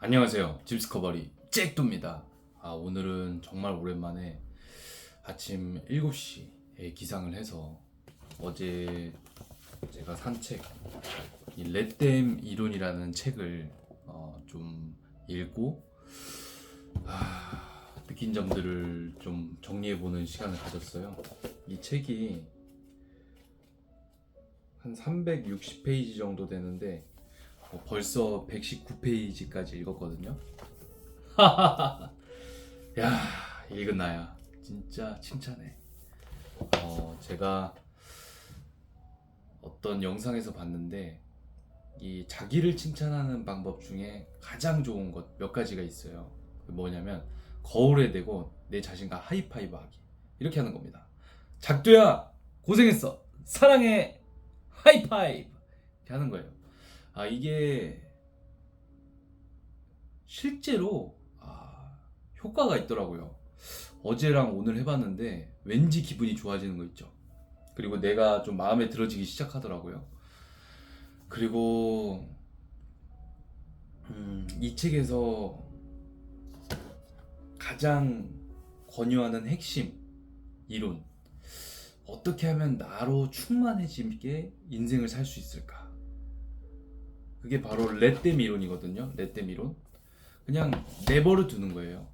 안녕하세요. 짐스커버리 잭도입니다. 아, 오늘은 정말 오랜만에 아침 7시에 기상을 해서 어제 제가 산 책, 이 레댐 이론이라는 책을 어, 좀 읽고 아, 느낀 점들을 좀 정리해보는 시간을 가졌어요. 이 책이 한 360페이지 정도 되는데 어, 벌써 119페이지까지 읽었거든요. 야, 읽은 나야. 진짜 칭찬해. 어, 제가 어떤 영상에서 봤는데 이 자기를 칭찬하는 방법 중에 가장 좋은 것 몇 가지가 있어요. 뭐냐면 거울에 대고 내 자신과 하이파이브 하기. 이렇게 하는 겁니다. 작두야, 고생했어. 사랑해. 하이파이브. 이렇게 하는 거예요. 아 이게 실제로 아, 효과가 있더라고요. 어제랑 오늘 해봤는데 왠지 기분이 좋아지는 거 있죠. 그리고 내가 좀 마음에 들어지기 시작하더라고요. 그리고 음, 이 책에서 가장 권유하는 핵심 이론 어떻게 하면 나로 충만해지게 인생을 살 수 있을까? 그게 바로 레댐 이론이거든요. 레댐 이론. 그냥 내버려 두는 거예요.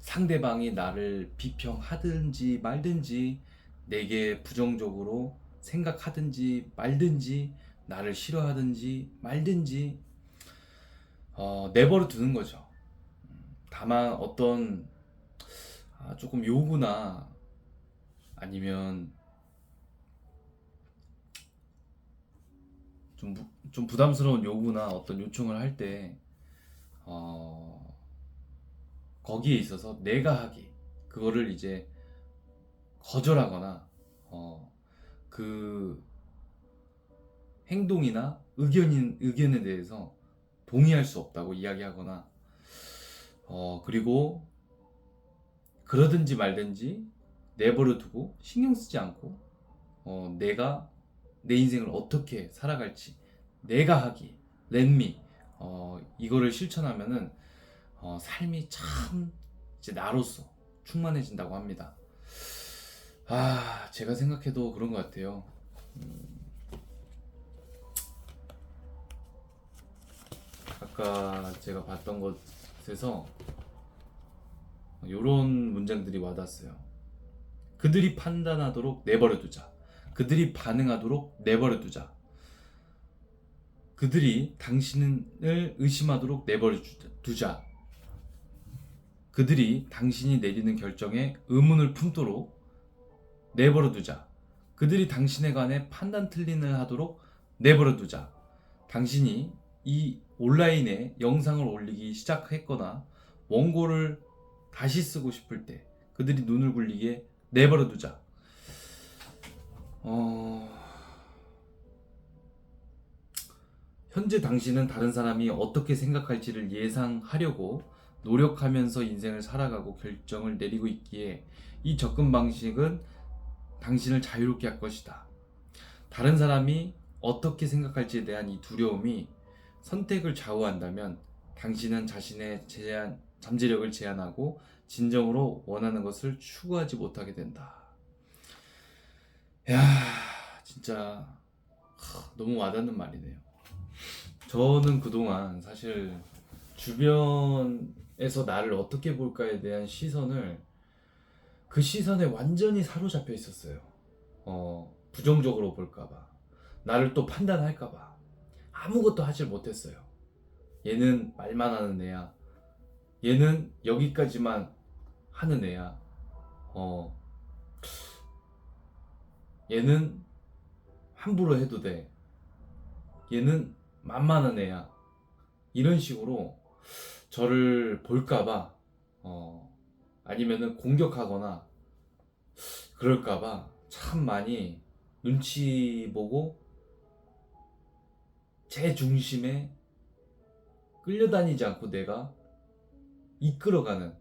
상대방이 나를 비평하든지 말든지 내게 부정적으로 생각하든지 말든지 나를 싫어하든지 말든지 어, 내버려 두는 거죠. 음, 다만 어떤 아, 조금 요구나 아니면 좀, 부- 좀 부담스러운 요구나 어떤 요청을 할 때, 어, 거기에 있어서 내가 하기, 그거를 이제 거절하거나, 어, 그 행동이나 의견인, 의견에 대해서 동의할 수 없다고 이야기하거나, 어, 그리고 그러든지 말든지 내버려 두고 신경 쓰지 않고, 어, 내가 내 인생을 어떻게 살아갈지 내가 하기 렛미 어, 이거를 실천하면은 어, 삶이 참 이제 나로서 충만해진다고 합니다. 아 제가 생각해도 그런 것 같아요. 음, 아까 제가 봤던 것에서 이런 문장들이 와닿았어요. 그들이 판단하도록 내버려 두자. 그들이 반응하도록 내버려 두자. 그들이 당신을 의심하도록 내버려 주- 두자. 그들이 당신이 내리는 결정에 의문을 품도록 내버려 두자. 그들이 당신에 관해 판단 틀린을 하도록 내버려 두자. 당신이 이 온라인에 영상을 올리기 시작했거나 원고를 다시 쓰고 싶을 때 그들이 눈을 굴리게 내버려 두자. 어... 현재 당신은 다른 사람이 어떻게 생각할지를 예상하려고 노력하면서 인생을 살아가고 결정을 내리고 있기에 이 접근 방식은 당신을 자유롭게 할 것이다. 다른 사람이 어떻게 생각할지에 대한 이 두려움이 선택을 좌우한다면 당신은 자신의 제한, 잠재력을 제한하고 진정으로 원하는 것을 추구하지 못하게 된다. 야, 진짜 하, 너무 와닿는 말이네요. 저는 그동안 사실 주변에서 나를 어떻게 볼까에 대한 시선을 그 시선에 완전히 사로잡혀 있었어요. 어, 부정적으로 볼까봐. 나를 또 판단할까봐. 아무것도 하질 못했어요. 얘는 말만 하는 애야. 얘는 여기까지만 하는 애야. 어, 얘는 함부로 해도 돼. 얘는 만만한 애야. 이런 식으로 저를 볼까봐, 어, 아니면은 공격하거나 그럴까봐 참 많이 눈치 보고 제 중심에 끌려다니지 않고 내가 이끌어가는,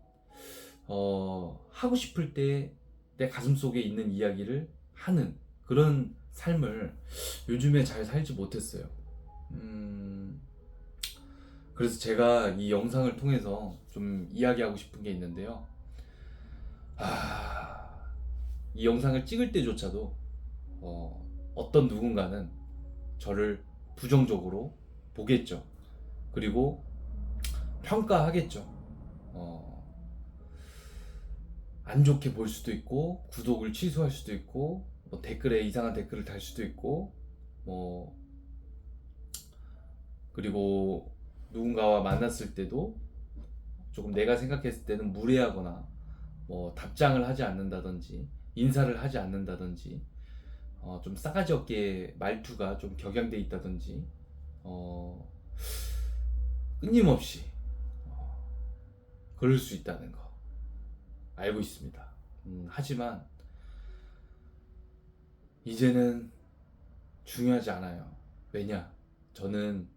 어, 하고 싶을 때 내 가슴 속에 있는 이야기를 하는 그런 삶을 요즘에 잘 살지 못했어요. 음, 그래서 제가 이 영상을 통해서 좀 이야기하고 싶은 게 있는데요. 아, 이 영상을 찍을 때조차도 어, 어떤 누군가는 저를 부정적으로 보겠죠. 그리고 평가하겠죠. 어, 안 좋게 볼 수도 있고 구독을 취소할 수도 있고 뭐 댓글에 이상한 댓글을 달 수도 있고 뭐 그리고 누군가와 만났을 때도 조금 내가 생각했을 때는 무례하거나 뭐 답장을 하지 않는다든지 인사를 하지 않는다든지 어, 좀 싸가지 없게 말투가 좀 격양돼 있다든지 어, 끊임없이 어, 그럴 수 있다는 거 알고 있습니다. 음, 하지만 이제는 중요하지 않아요. 왜냐? 저는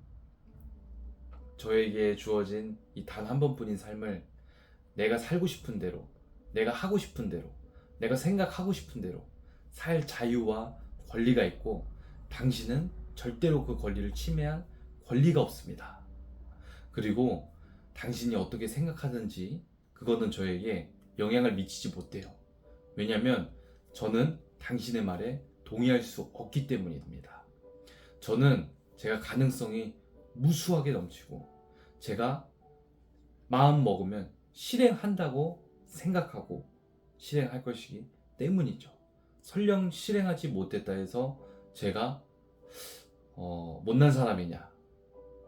저에게 주어진 이 단 한 번뿐인 삶을 내가 살고 싶은 대로, 내가 하고 싶은 대로, 내가 생각하고 싶은 대로 살 자유와 권리가 있고 당신은 절대로 그 권리를 침해할 권리가 없습니다. 그리고 당신이 어떻게 생각하든지 그거는 저에게 영향을 미치지 못해요. 왜냐하면 저는 당신의 말에 동의할 수 없기 때문입니다. 저는 제가 가능성이 무수하게 넘치고 제가 마음 먹으면 실행한다고 생각하고 실행할 것이기 때문이죠. 설령 실행하지 못했다 해서 제가 어, 못난 사람이냐?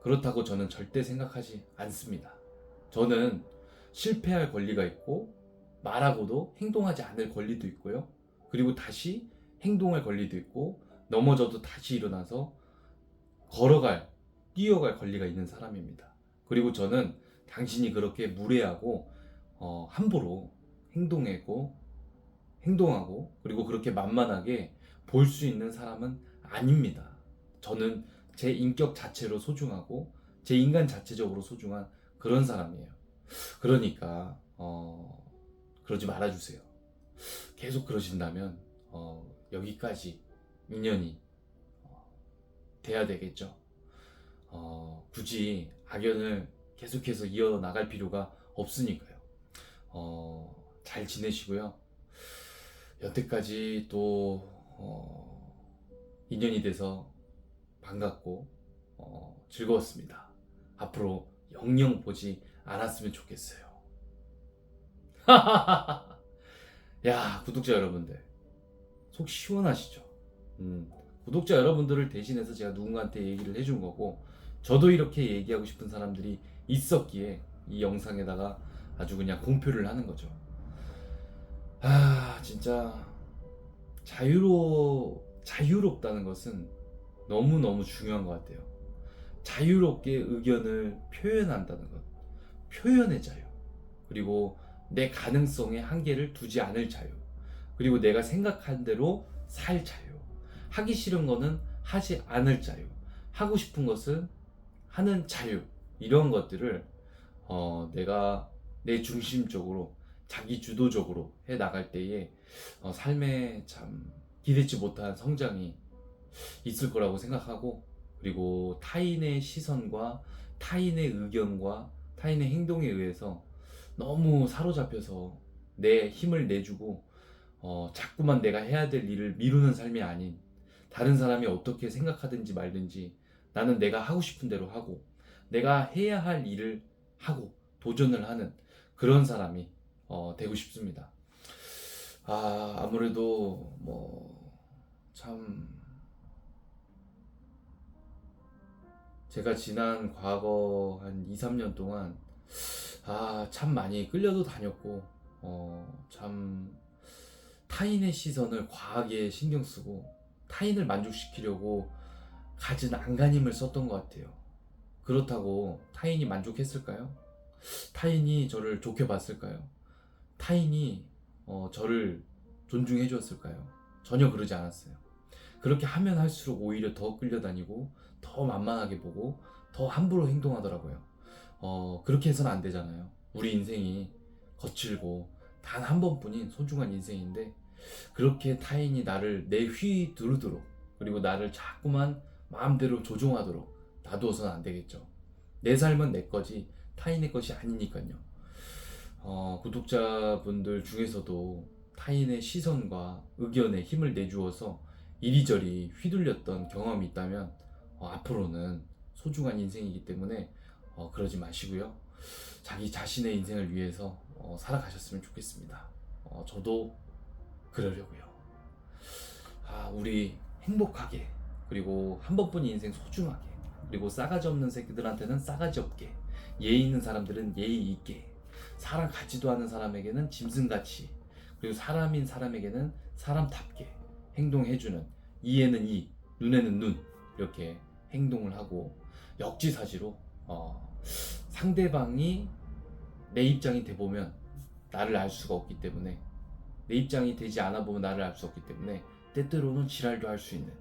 그렇다고 저는 절대 생각하지 않습니다. 저는 실패할 권리가 있고 말하고도 행동하지 않을 권리도 있고요. 그리고 다시 행동할 권리도 있고 넘어져도 다시 일어나서 걸어갈, 뛰어갈 권리가 있는 사람입니다. 그리고 저는 당신이 그렇게 무례하고 어, 함부로 행동하고 행동하고 그리고 그렇게 만만하게 볼 수 있는 사람은 아닙니다. 저는 제 인격 자체로 소중하고 제 인간 자체적으로 소중한 그런 사람이에요. 그러니까 어, 그러지 말아주세요. 계속 그러신다면 어, 여기까지 인연이 어, 돼야 되겠죠. 어, 굳이 악연을 계속해서 이어 나갈 필요가 없으니까요. 어, 잘 지내시고요. 여태까지 또 어, 인연이 돼서 반갑고 어, 즐거웠습니다. 앞으로 영영 보지 않았으면 좋겠어요. 야 구독자 여러분들 속 시원하시죠? 음, 구독자 여러분들을 대신해서 제가 누군가한테 얘기를 해준 거고 저도 이렇게 얘기하고 싶은 사람들이 있었기에 이 영상에다가 아주 그냥 공표를 하는 거죠. 아 진짜 자유로 자유롭다는 것은 너무 너무 중요한 것 같아요. 자유롭게 의견을 표현한다는 것, 표현의 자유, 그리고 내 가능성에 한계를 두지 않을 자유, 그리고 내가 생각한 대로 살 자유, 하기 싫은 거는 하지 않을 자유, 하고 싶은 것은 하는 자유, 이런 것들을 어, 내가 내 중심적으로 자기 주도적으로 해 나갈 때에 어, 삶에 참 기대치 못한 성장이 있을 거라고 생각하고 그리고 타인의 시선과 타인의 의견과 타인의 행동에 의해서 너무 사로잡혀서 내 힘을 내주고 어, 자꾸만 내가 해야 될 일을 미루는 삶이 아닌 다른 사람이 어떻게 생각하든지 말든지 나는 내가 하고 싶은 대로 하고 내가 해야 할 일을 하고 도전을 하는 그런 사람이 어, 되고 싶습니다. 아, 아무래도 뭐 참 제가 지난 과거 한 2, 3년 동안 아, 참 많이 끌려도 다녔고 어, 참 타인의 시선을 과하게 신경 쓰고 타인을 만족시키려고 가진 안간힘을 썼던 것 같아요. 그렇다고 타인이 만족했을까요? 타인이 저를 좋게 봤을까요? 타인이 어, 저를 존중해 주었을까요? 전혀 그러지 않았어요. 그렇게 하면 할수록 오히려 더 끌려다니고 더 만만하게 보고 더 함부로 행동하더라고요. 어, 그렇게 해서는 안 되잖아요. 우리 인생이 거칠고 단 한 번뿐인 소중한 인생인데 그렇게 타인이 나를 내 휘 두르도록 그리고 나를 자꾸만 마음대로 조종하도록 놔두어서는 안 되겠죠. 내 삶은 내 거지 타인의 것이 아니니까요. 어, 구독자분들 중에서도 타인의 시선과 의견에 힘을 내주어서 이리저리 휘둘렸던 경험이 있다면 어, 앞으로는 소중한 인생이기 때문에 어, 그러지 마시고요. 자기 자신의 인생을 위해서 어, 살아가셨으면 좋겠습니다. 어, 저도 그러려고요. 아, 우리 행복하게 그리고 한 번뿐인 인생 소중하게 그리고 싸가지 없는 새끼들한테는 싸가지 없게 예의 있는 사람들은 예의 있게 살아가지도 않은 사람에게는 짐승같이 그리고 사람인 사람에게는 사람답게 행동해주는 이에는 이 눈에는 눈 이렇게 행동을 하고 역지사지로 어, 상대방이 내 입장이 돼 보면 나를 알 수가 없기 때문에 내 입장이 되지 않아 보면 나를 알 수 없기 때문에 때때로는 지랄도 할 수 있는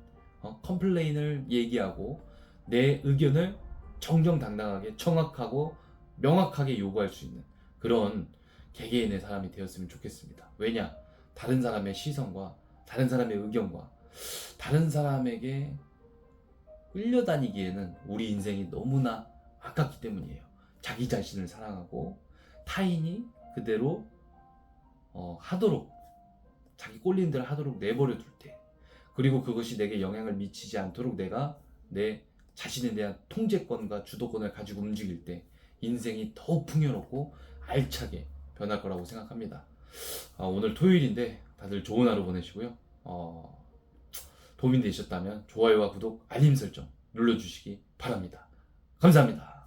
어, 컴플레인을 얘기하고 내 의견을 정정당당하게 정확하고 명확하게 요구할 수 있는 그런 개개인의 사람이 되었으면 좋겠습니다. 왜냐? 다른 사람의 시선과 다른 사람의 의견과 다른 사람에게 끌려다니기에는 우리 인생이 너무나 아깝기 때문이에요. 자기 자신을 사랑하고 타인이 그대로 어, 하도록 자기 꼴린 대로 하도록 내버려 둘 때 그리고 그것이 내게 영향을 미치지 않도록 내가 내 자신에 대한 통제권과 주도권을 가지고 움직일 때 인생이 더욱 풍요롭고 알차게 변할 거라고 생각합니다. 아, 오늘 토요일인데 다들 좋은 하루 보내시고요. 어, 도움이 되셨다면 좋아요와 구독, 알림 설정 눌러주시기 바랍니다. 감사합니다.